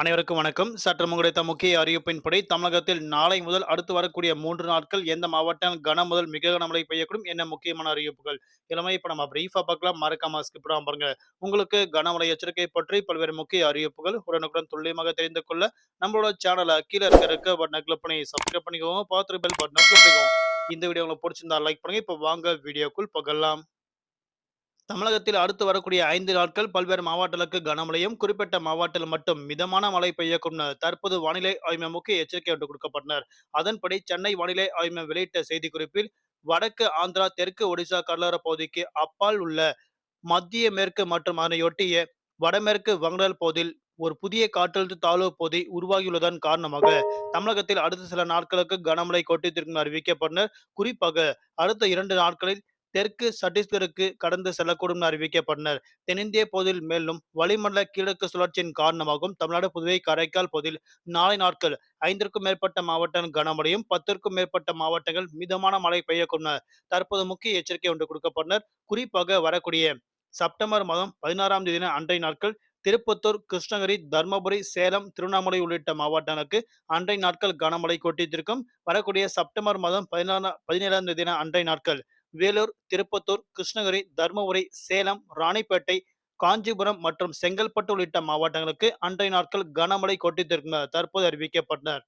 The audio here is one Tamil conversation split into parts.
அனைவருக்கும் வணக்கம். சற்று கிடைத்த முக்கிய அறிவிப்பின்படி தமிழகத்தில் நாளை முதல் அடுத்து வரக்கூடிய மூன்று நாட்கள் எந்த மாவட்டம் கன முதல் மிக கனமழை பெய்யக்கூடும் என்ன முக்கியமான அறிவிப்புகள்? இளமை இப்போ நம்ம பிரீஃபாக பார்க்கலாம். மறக்காம ஸ்கிப் பாருங்க. உங்களுக்கு கனமழை எச்சரிக்கை பற்றி பல்வேறு முக்கிய அறிவிப்புகள் உடனுக்குடன் துல்லியமாக தெரிந்து கொள்ள நம்மளோட சேனலை கீழே இருக்க இருக்க பட்டனை கிளிக் பண்ணி சப்ஸ்கிரைப் பண்ணிக்கோங்க. பார்த்து பெல் பட்டனை கிளிக் பண்ணிக்கோங்க. இந்த வீடியோ உங்களுக்கு பிடிச்சிருந்தா லைக் பண்ணுங்க. இப்போ வாங்க வீடியோக்குள் பகலாம். தமிழகத்தில் அடுத்து வரக்கூடிய ஐந்து நாட்கள் பல்வேறு மாவட்டங்களுக்கு கனமழையும் குறிப்பிட்ட மாவட்டத்தில் மட்டும் மிதமான மழை பெய்யக்கும் தற்போது வானிலை ஆய்வு முக்கிய எச்சரிக்கை ஒன்று கொடுக்கப்பட்டனர். அதன்படி சென்னை வானிலை ஆய்வு வெளியிட்ட செய்திக்குறிப்பில் வடக்கு ஆந்திரா தெற்கு ஒடிசா கடலோர பகுதிக்கு அப்பால் உள்ள மத்திய மேற்கு மற்றும் அதனையொட்டிய வடமேற்கு வங்கடல் பகுதியில் ஒரு புதிய காற்றழுத்த தாழ்வு பகுதி உருவாகியுள்ளதன் காரணமாக தமிழகத்தில் அடுத்த சில நாட்களுக்கு கனமழை கொட்டித்திருக்கும் அறிவிக்கப்பட்டனர். குறிப்பாக அடுத்த இரண்டு நாட்களில் தெற்கு சத்தீஸ்கருக்கு கடந்து செல்லக்கூடும் அறிவிக்கப்பட்டனர். தென்னிந்திய பகுதியில் மேலும் வளிமண்டல கிழக்கு சுழற்சியின் காரணமாகவும் தமிழ்நாடு புதுவை காரைக்கால் பகுதியில் நாளை நாட்கள் ஐந்திற்கும் மேற்பட்ட மாவட்டங்கள் கனமழையும் பத்திற்கும் மேற்பட்ட மாவட்டங்கள் மிதமான மழை பெய்யக்கூடும் தற்போது முக்கிய எச்சரிக்கை ஒன்று கொடுக்கப்பட்டனர். குறிப்பாக வரக்கூடிய செப்டம்பர் மாதம் பதினாறாம் தேதி அன்றைய நாட்கள் திருப்பத்தூர் கிருஷ்ணகிரி தர்மபுரி சேலம் திருவண்ணாமலை உள்ளிட்ட மாவட்டங்களுக்கு அன்றைய நாட்கள் கனமழை கொட்டித்திருக்கும். வரக்கூடிய செப்டம்பர் மாதம் பதினாறாம் பதினேழாம் தேதி அன்றைய நாட்கள் வேலூர் திருப்பத்தூர் கிருஷ்ணகிரி தருமபுரி சேலம் ராணிப்பேட்டை காஞ்சிபுரம் மற்றும் செங்கல்பட்டு உள்ளிட்ட மாவட்டங்களுக்கு அன்றைய நாட்கள் கனமழை கொட்டித்திருக்கும் தற்போது அறிவிக்கப்பட்டனர்.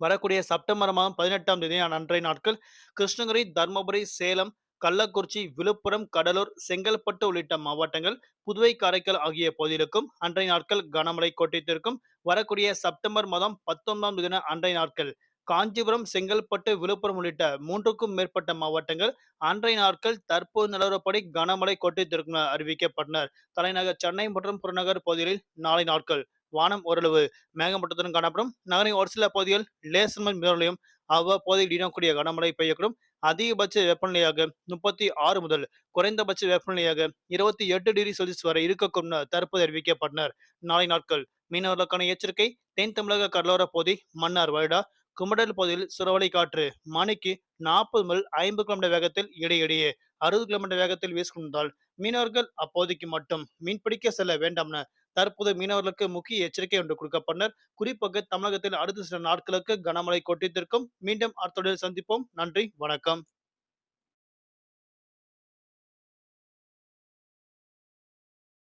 வரக்கூடிய செப்டம்பர் மாதம் பதினெட்டாம் தேதி அன்றைய நாட்கள் கிருஷ்ணகிரி தருமபுரி சேலம் கள்ளக்குறிச்சி விழுப்புரம் கடலூர் செங்கல்பட்டு உள்ளிட்ட மாவட்டங்கள் புதுவை காரைக்கால் ஆகிய பகுதிகளுக்கும் அன்றைய நாட்கள் கனமழை கொட்டித்திருக்கும். வரக்கூடிய செப்டம்பர் மாதம் பத்தொன்பதாம் தேதி அன்றைய நாட்கள் காஞ்சிபுரம் செங்கல்பட்டு விழுப்புரம் உள்ளிட்ட மூன்றுக்கும் மேற்பட்ட மாவட்டங்கள் அன்றைய நாட்கள் தற்போது நிலவரப்படி கனமழை கொட்டித்திருக்கும் அறிவிக்கப்பட்டனர். தலைநகர் சென்னை மற்றும் புறநகர் பகுதிகளில் நாளை நாட்கள் வானம் ஓரளவு மேகமூட்டத்துடன் காணப்படும். நகரின் ஒரு சில பகுதிகள் லேசன் மிதலையும் அவ்வப்போதையில் இடக்கூடிய கனமழை பெய்யக்கூடும். அதிகபட்ச வெப்பநிலையாக முப்பத்தி ஆறு முதல் குறைந்தபட்ச வெப்பநிலையாக இருபத்தி எட்டு டிகிரி செல்சியஸ் வரை இருக்கக்கூடும் தற்போது அறிவிக்கப்பட்டனர். நாளை நாட்கள் மீனவர்களுக்கான எச்சரிக்கை தென் தமிழக கடலோர பகுதி மன்னார் வருடா குமடல் பகுதியில் சுறவலை காற்று. மணிக்கு நாற்பது முதல் ஐம்பது கிலோமீட்டர் வேகத்தில் இடையிடையே அறுபது கிலோமீட்டர் வேகத்தில் வீசிக்கொண்டால் மீனவர்கள் அப்போதைக்கு மட்டும் மீன்பிடிக்க செல்ல வேண்டாம் தற்போது மீனவர்களுக்கு முக்கிய எச்சரிக்கை ஒன்று கொடுக்கப்பட்டனர். குறிப்பாக தமிழகத்தில் அடுத்த சில நாட்களுக்கு கனமழை கொட்டித்திருக்கும். மீண்டும் அடுத்த சந்திப்போம். நன்றி. வணக்கம்.